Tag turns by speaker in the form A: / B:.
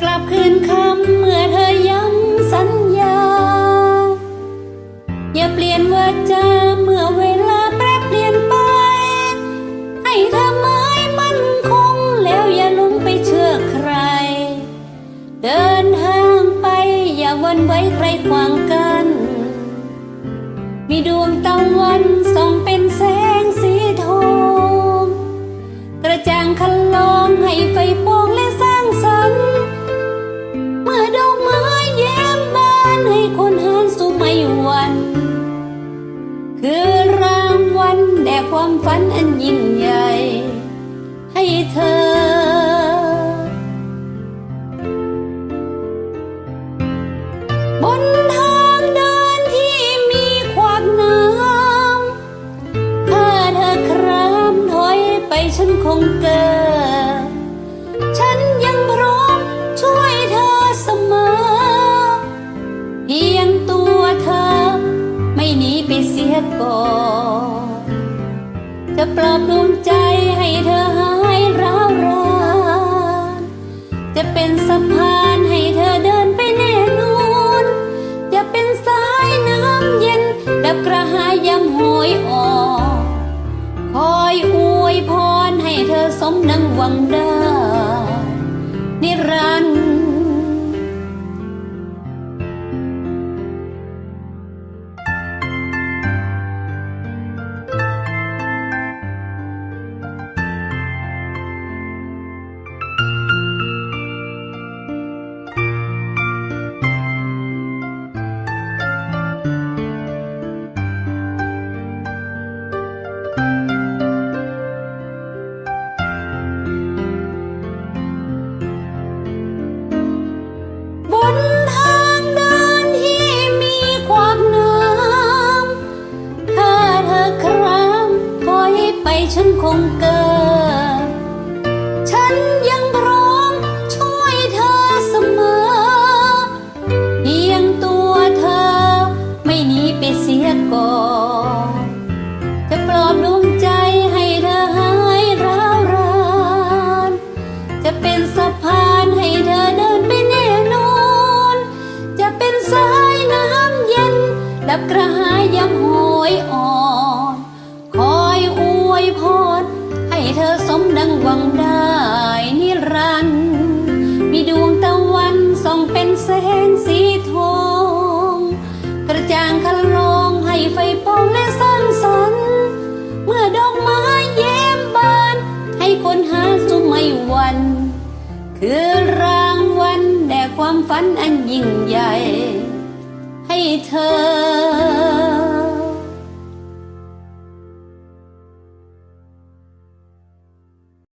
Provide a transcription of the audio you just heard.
A: กลับคืนคำเมื่อเธอย้ำสัญญา อย่าเปลี่ยนวาจาเมื่อเวลาแปรเปลี่ยนไป ให้เธอไม้มันคงแล้วอย่าลงไปเชื่อใคร เดินห้างไปอย่าวันไว้ใครขวางกัน มีดวงตะวันส่องเป็นแสงสีทอง กระจ่างคันลองให้ไฟ ความฝันอันยิ่งใหญ่ให้เธอ บนทางเดินที่มีขวากน้ำถ้าเธอครามถอยไปฉันคงเกิดฉันยังพร้อมช่วยเธอเสมอ เพียงตัวเธอไม่หนีไปเสียก่อน จะปลอบดวงใจให้เธอหายร้าวรานจะเป็นสะพานให้เธอเดินไปแน่นอนจะเป็นสายน้ำเย็น ดับกระหายยำโหอยอ่อนคอยอวยพรให้เธอสมดังหวังได้นิรันดร์ ฉันคงเกิด ฉันยังพร้อมช่วยเธอเสมอเพียงตัวเธอ ไม่หนีไปเสียก่อนจะปลอบดวงใจให้เธอหายร้าวรานจะเป็นสะพานให้เธอเดินไปแน่นอน จะเป็นสายน้ำเย็นดับกระหายยำโหยอ่อน คอยอ วยพร ให้เธอสมดังหวังได้นิรันดร์มีดวงตะวันส่องเป็นแสงสีทอง กระจ่างคันลองให้ไฟปองและสร้างสรรค์เมื่อดอกไม้แย้มบาน ให้คนหาสุไม่วัน คือรางวัลแด่ความฝันอันยิ่งใหญ่ ให้เธอ